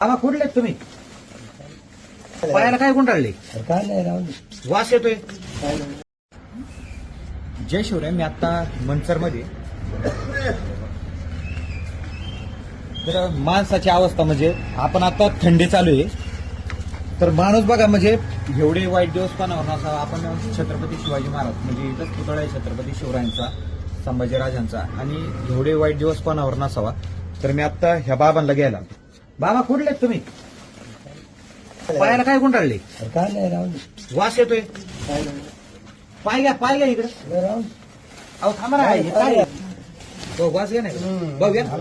आबा कुठले तुम्ही? पायाला काय गुंडाळले? काय नाही राहू दे. वास येतोय. काय नाही. जय शिवराय मी आता मनसरमध्ये तर माणसाची अवस्था म्हणजे आपण आता थंडी चालू आहे. तर माणूस बघा म्हणजे एवढे वाईट दिवस पानावर नसावा. आपण छत्रपती शिवाजी महाराज म्हणजे इथंच पुतळा आहे छत्रपती शिवरायांचा संभाजीराजांचा. आणि एवढे वाईट दिवस पानावर नसावा. तर मी आता ह्या बाबांना घ्यायला आलो. बाबा कुठले तुम्ही पायाला काय गुंडाळले काय नाही राहू दे. वास येतोय काय नाही. पाय घ्या पाय घ्या इकडे बरं राहू दे. अहो थांबा ना हे काय आहे? वास घ्या नाही भाऊ घ्या नाही.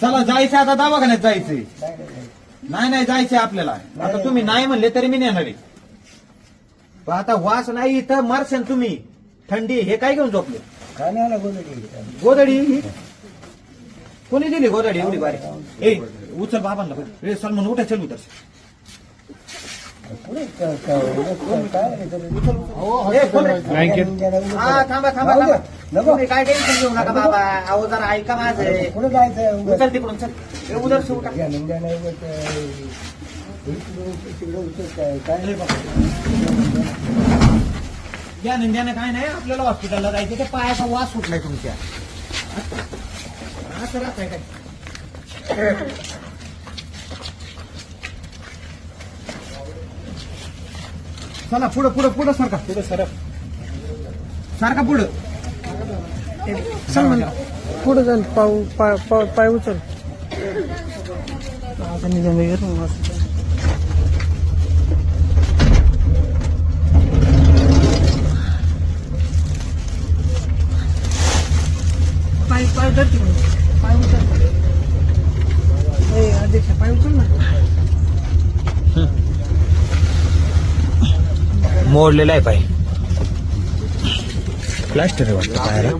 चला जायचं आता दवाखान्यात जायचंय नाही. नाही नाही जायचंय आपल्याला आता तुम्ही नाही म्हणले तरी मी नेणार आहे पण आता वास नाही इथं मारशान तुम्ही थंडी हे काय घेऊन झोपले काय नाही आला गोदडी. गोदडी ही? कोणी दिली गोदडी एवढी बारी ए उचल बाबांना बघ. ए सलमान उठा चल उतर रे? हा थांबा थांबा. थांबा. नको. तुम्ही काय टेन्शन घेऊ नका बाबा अहो जरा ऐका माझं पुढे जायचं. उचल तिकडून चल ए, उधर से उठा या निंद्याने काय नाही आपल्याला हॉस्पिटलला जायचं ते पायाचा वास सुटलाय तुमच्या असं राहतंय काय चला पुढं पुढं पुढं सारखा. पुढं सरक सारखा पुढं. सलमान पुढे जाईल पाऊ पाय पाय पाय उचल. पाय पाय धर तिकडून पाय उचल. ए अध्यक्ष पाय उचल ना. मोडलेला आहे पाय. प्लास्टर आहे वाटतं पायाला.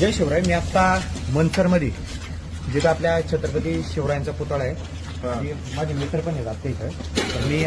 जय शिवराय मी आता मनसरमध्ये जिथं आपल्या छत्रपती शिवरायांचा पुतळा आहे आणि माझे मित्र पण आहेत आता इथं. तर मी